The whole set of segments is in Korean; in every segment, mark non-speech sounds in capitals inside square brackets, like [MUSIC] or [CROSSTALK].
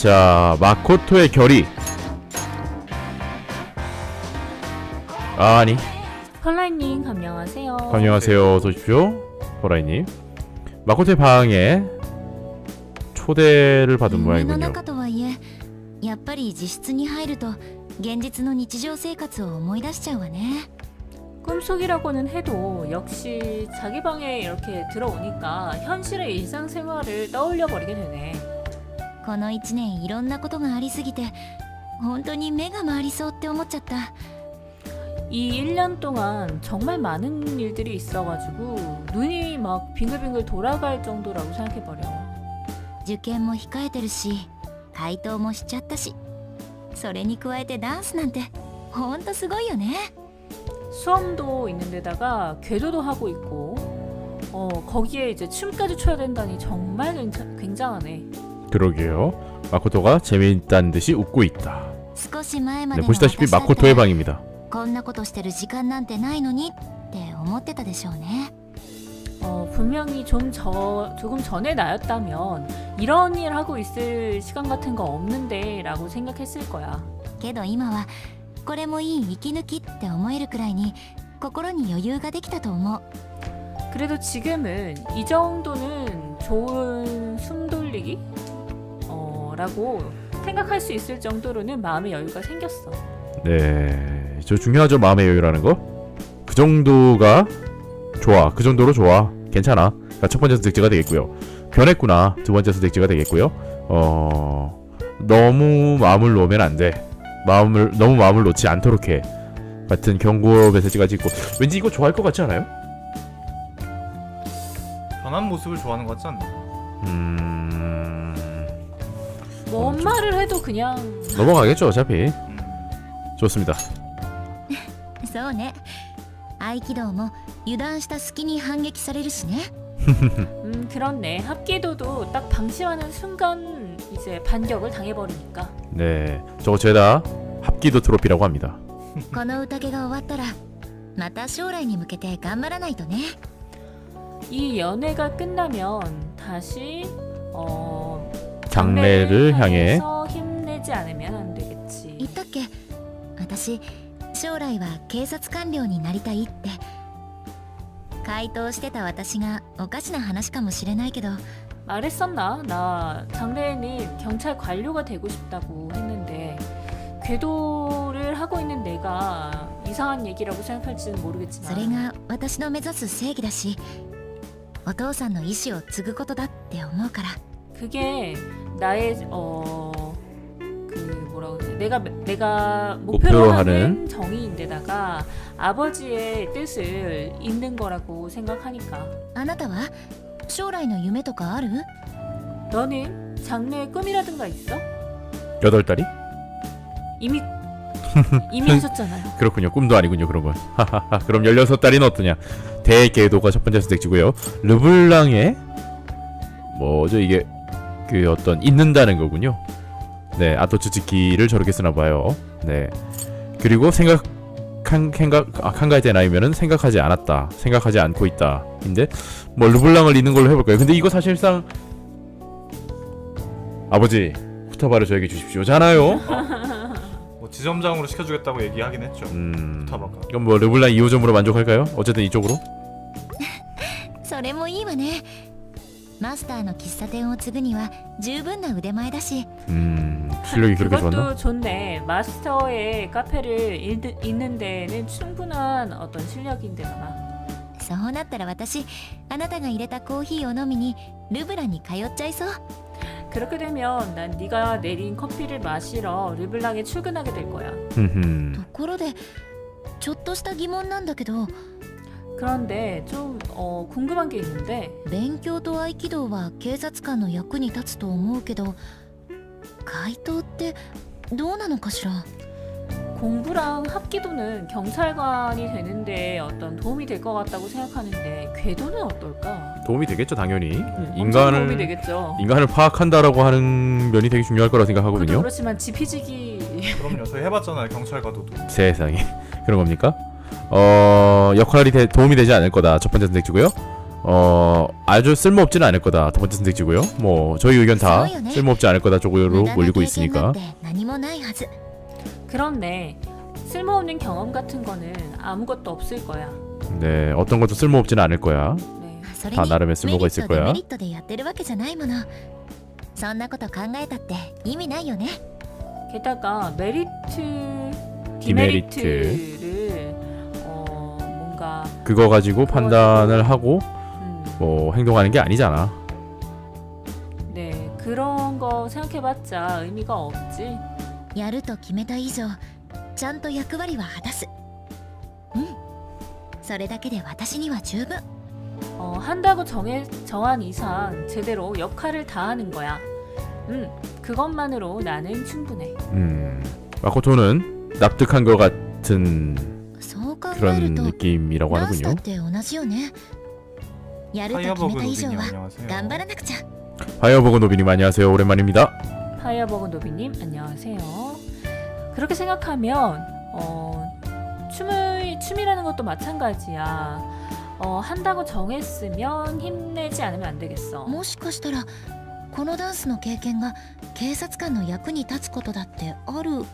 자, 마코토의 결의. 아니, 펄라이님 안녕하세요. 안녕하세요. 어서 오십시오. 호라이님. 마코토의 방에 초대를 받은 夢の 모양이군요. 中とはいえやっぱり自室に入ると現実の日常生活を思い出しちゃうわね 꿈속이라고는 해도 역시 자기 방에 이렇게 들어오니까 현실의 일상생활을 떠올려 버리게 되네. この1年いろんなことがありすぎて本当に目が回りそうって思っちゃった 이 1년 동안 정말 많은 일들이 있어가지고 눈이 막 빙글빙글 돌아갈 정도라고 생각해버려. 受験も控えてるし回答もしちゃったしそれに加えてダンスなんてほんとすごいよね 수험도 있는 데다가 궤도도 하고 있고 어 거기에 이제 춤까지 춰야 된다니 정말 굉장, 굉장하네. 그러게요. 마코토가 재미있다는 듯이 웃고 있다. 少し前ま 네, での 보시다시피 私だっ 마코토의 て 방입니다. こんなことしてる時間なんてないのにって思ってたでしょうね 어, 분명히 좀 저, 조금 전에 나였다면 이런 일 하고 있을 시간 같은 거 없는데 라고 생각했을 거야. けど今はこれもいい息抜きって思えるくらいに心に余裕ができたと思う 그래도 지금은 이 정도는 좋은 숨 돌리기? 어, 라고 생각할 수 있을 정도로는 마음의 여유가 생겼어. 네, 저 중요하죠 마음의 여유라는 거. 그 정도가 좋아. 그 정도로 좋아. 괜찮아. 그러니까 첫 번째 선택지가 되겠고요. 변했구나. 두 번째 선택지가 되겠고요. 어 너무 마음을 놓으면 안 돼. 마음을 너무 마음을 놓지 않도록 해. 같은 경고 메시지가 찍고 왠지 이거 좋아할 것 같지 않아요? 변한 모습을 좋아하는 것 같지 않나? 음 뭐 어, 좀- 엄마를 해도 그냥 넘어가겠죠 어차피. 음. 좋습니다. そうね合気道も油断した隙に反撃されるしね 음 [LAUGHS] 그렇네. 합기도도 딱 방심하는 순간 이제 반격을 당해버리니까. 네, 저거 죄다 합기도 트로피라고 합니다. この宴が終わったらまた将来に向けて頑張らないとね 이 연애가 끝나면 다시 어 장래를 향해 향해서 힘내지 않으면 안 되겠지. 言ったっけ私将来は警察官僚になりたいって回答してた私がおかしな話かもしれないけど 말했었나? 나 장래에는 경찰 관료가 되고 싶다고 했는데 궤도를 하고 있는 내가 이상한 얘기라고 생각할지는 それ 모르겠지만 が私の目指す正義だしお父さんの意志を継ぐことだって思うから 그게 나의 어 그 뭐라고 그러지? 내가 내가 목표로 목표로 하는 하는 정의인데다가 아버지의 뜻을 잇는 거라고 생각하니까 あなたは将来の夢とかある 너는 장래의 꿈이라든가 있어? 여덟 달이? 이미 [LAUGHS] 이미 하셨잖아요. 그렇군요. 꿈도 아니군요. 그런 건. 하하하. 그럼 16달이는 어떠냐? 대궤도가 첫 번째 선택지고요. 르블랑의 뭐죠 이게 그 어떤 잊는다는 거군요. 네, 아토츠츠키를 저렇게 쓰나 봐요. 네. 그리고 생각한 생각 아, 한가지 나이면은 생각하지 않았다. 생각하지 않고 있다. 인데 뭐 르블랑을 잊는 걸로 해 볼까요? 근데 이거 사실상 아버지 후타바를 저에게 주십시오잖아요. [LAUGHS] 뭐 지점장으로 시켜주겠다고 얘기하긴 했죠. 음. 타바가. 그럼 뭐 르블랑 2호점으로 만족할까요? 어쨌든 이쪽으로. [LAUGHS] それもいいわね マスターの喫茶店を継ぐには十分な腕前だし 음 실력이 그렇게 그것도 좋았나? 좋네. 마스터의 카페를 잇- 잇는 데는 충분한 어떤 실력인데다가 そうなったら私あなたが入れたコーヒーを飲みにルブラに通っちゃいそう 그렇게 되면 난 네가 내린 커피를 마시러 르블랑에 출근하게 될 거야. と 흠흠. ころでちょっとした疑問なんだけど 그런데 좀 어, 궁금한 게 있는데 勉強と合気道は警察官の役に立つと思うけど怪盗ってどうなのかしら 공부랑 합기도는 경찰관이 되는데 어떤 도움이 될 것 같다고 생각하는데 궤도는 어떨까? 도움이 되겠죠 당연히. 엄청 도움이 인간을 되겠죠. 인간을 파악한다라고 하는 면이 되게 중요할 거라고 그것도 생각하거든요. 그렇지만 지피지기 그럼요. 저희 해봤잖아요. 경찰과도도. 세상에 [LAUGHS] 그런 겁니까? 어, 역할이 되, 도움이 되지 않을 거다. 첫 번째 선택지고요. 어, 아주 쓸모없지는 않을 거다. 두 번째 선택지고요. 뭐 저희 의견 다 쓸모없지 않을 거다 쪽으로 몰리고 있으니까. 그런데 쓸모없는 경험 같은 거는 아무것도 없을 거야. 네, 어떤 것도 쓸모없지는 않을 거야. 네. 다 나름의 쓸모가 있을 거야. 게다가 메리트, 디메리트. 디메리트. 그거 가지고 판단을 하고 음, 뭐 행동하는 게 아니잖아. 네 그런 거 생각해봤자 의미가 없지. やると決めた以上ちゃんと役割は果たすうんそれだけで私には十分 어, 한다고 정해 정한 이상 제대로 역할을 다하는 거야. 음 그것만으로 나는 충분해. 음 마코토는 납득한 것 같은 そう考え 그런 ると 느낌이라고 ナースだっ 하는군요. て同じよねやると決 파이어버그 めた以上 노비님 は 안녕하세요. 頑張らなくちゃ 파이어버그 노비님 안녕하세요. 오랜만입니다. 파이어버그 노비님 안녕하세요. 그렇게 생각하면 어, 춤을 춤이라는 것도 마찬가지야. 어, 한다고 정했으면 힘내지 않으면 안 되겠어. もしかしたらこのダンスの経験が警察官の役に立つことだってある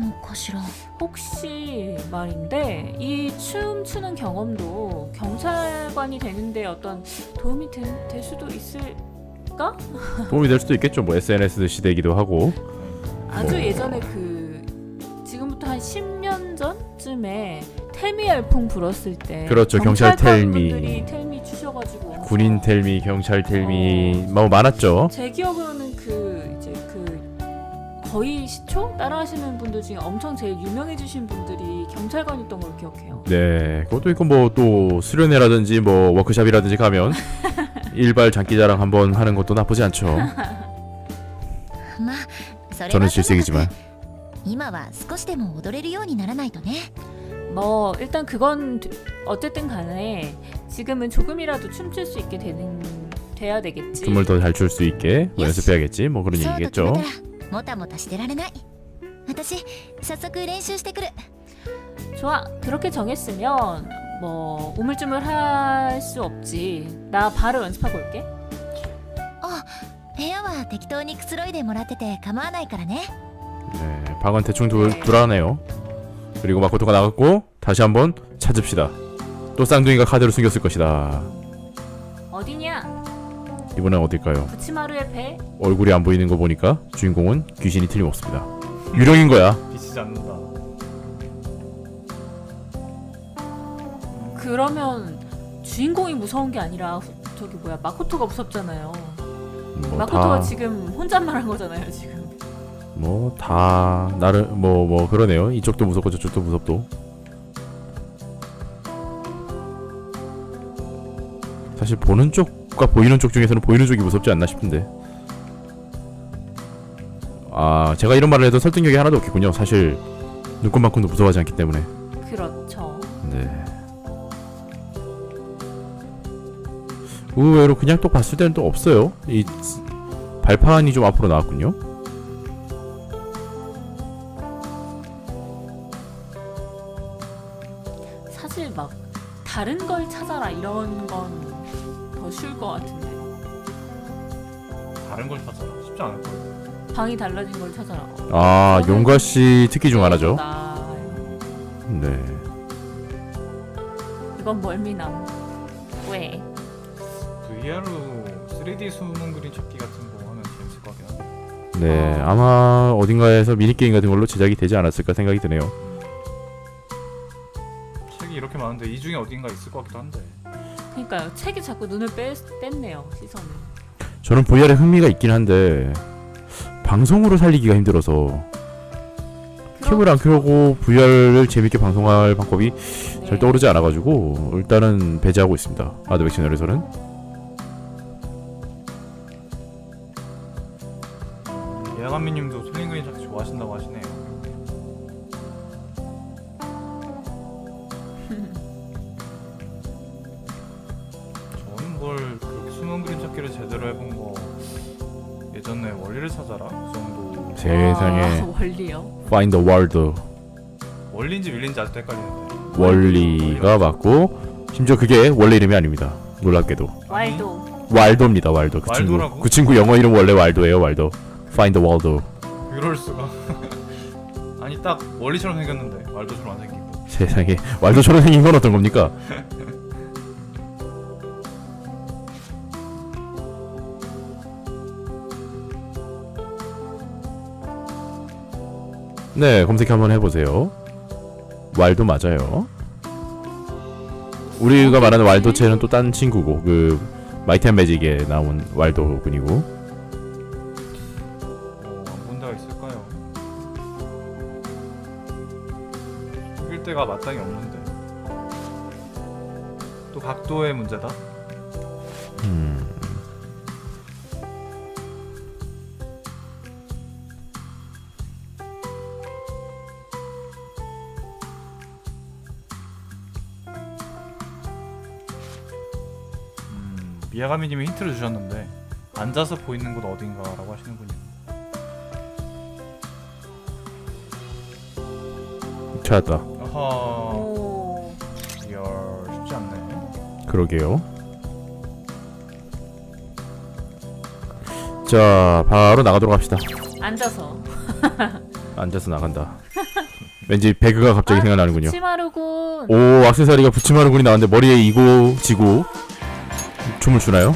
무엇이라 혹시 말인데 이 춤 추는 경험도 경찰관이 되는데 어떤 도움이 되, 될 수도 있을까? [LAUGHS] 도움이 될 수도 있겠죠. 뭐 SNS 시대이기도 하고. 아주 뭐. 예전에 그 지금부터 한 10년 전쯤에 태미 열풍 불었을 때 그렇죠. 경찰 텔미. 텔미 주셔가지고 군인 텔미, 경찰 텔미 어. 뭐 많았죠. 제 기억으로는 그 이제 거의 시초 따라하시는 분들 중에 엄청 제일 유명해지신 분들이 경찰관이었던 걸 기억해요. 네, 그것도 있고 뭐 또 수련회라든지 뭐 워크숍이라든지 가면 [LAUGHS] 일발 장기자랑 한번 하는 것도 나쁘지 않죠. [LAUGHS] まあそれ 저는 は 질색이지만 今は少しでも踊れるようにならないとね 뭐 일단 그건 드- 어쨌든 간에 지금은 조금이라도 춤출 수 있게 되는 돼야 되겠지. 춤을 더 잘 출 수 있게 뭐 예스. 연습해야겠지. 뭐 그런 そうと決め 얘기겠죠. たら もたもたしてられない私早速練習してくる 좋아. 그렇게 정했으면 뭐 우물쭈물 할 수 없지. 나 바로 연습하고 올게. 部屋は適当にくつろいでもらってて構わないからね 네, 방은 대충 돌, 돌아가네요. 그리고 마코토가 나갔고 다시 한번 찾읍시다. 또 쌍둥이가 카드를 숨겼을 것이다. 이번엔 어딜까요? 부치마루의 배. 얼굴이 안 보이는 거 보니까 주인공은 귀신이 틀림없습니다. 유령인 거야. 비치지 않는다. 그러면 주인공이 무서운 게 아니라 후- 저기 뭐야 마코토가 무섭잖아요. 마코토가 뭐다 지금 혼잣말한 거잖아요 지금. 뭐다 나름 뭐 뭐 그러네요. 이쪽도 무섭고 저쪽도 무섭도. 사실 보는 쪽 과 보이는 쪽 중에서는 보이는 쪽이 무섭지 않나 싶은데. 아 제가 이런 말을 해도 설득력이 하나도 없겠군요. 사실 눈꽃만큼도 무서워하지 않기 때문에. 그렇죠. 네. 의외로 그냥 또 봤을 때는 또 없어요. 이 스- 발판이 좀 앞으로 나왔군요. 사실 막 다른 걸 찾아라 이런 건 더 쉬울 것 같은데. 다른 걸 찾아라. 쉽지 않을 거야. 방이 달라진 걸 찾아라. 아 용가 씨 특기 중 하나죠. 나 네. 이건 멀미남. 왜? VR로 3D 수문 그림 찾기 같은 거 하면 재밌을 것 같긴 한데. 네 아마 어딘가에서 미니게임 같은 걸로 제작이 되지 않았을까 생각이 드네요. 책이 이렇게 많은데 이 중에 어딘가 있을 것 같기도 한데. 그러니까요. 책이 자꾸 눈을 뺐, 뺐네요. 시선을. 저는 VR에 흥미가 있긴 한데 방송으로 살리기가 힘들어서 캠을 안 켜고 VR을 재밌게 방송할 방법이 네. 잘 떠오르지 않아가지고 일단은 배제하고 있습니다. 아드백 채널에서는 틀린 그림 찾기 좋아하신다고 하시네요. 찾기를 제대로 해본 거 예전에 원리를 찾아라 그 정도. 세상에 아, 원리요. Find the World 원리인지 밀리인지 아직도 헷갈리는데. 원리가 맞고 심지어 그게 원래 이름이 아닙니다. 놀랍게도 와일도. 왈도입니다 왈도 그 친구 왈도라고? 그 친구 영어 이름 원래 왈도예요 왈도 Find the Waldo 이럴 수가. [LAUGHS] 아니 딱 원리처럼 생겼는데 말도처럼 안 생기고. 세상에 왈도처럼 생긴 건 어떤 겁니까? [LAUGHS] 네 검색 한번 해보세요 왈도 맞아요 우리가 말하는 왈도체는 또 딴 친구고 그 마이티 앤 매직에 나온 왈도군이고 뭐안 데가 있을까요? 숨길 데가 마땅히 없는데. 또 각도의 문제다. 음. 음, 미야가미님이 힌트를 주셨는데 앉아서 보이는 곳 어딘가라고 하시는군요. 아하, 오. 이야 쉽지 않네. 그러게요. 자, 바로 나가도록 합시다. 앉아서. [LAUGHS] 앉아서 나간다. 왠지 배그가 갑자기 아, 생각나는군요. 치마루군. 오, 악세사리가 부치마루군이 나왔는데 머리에 이고 지고 춤을 추나요?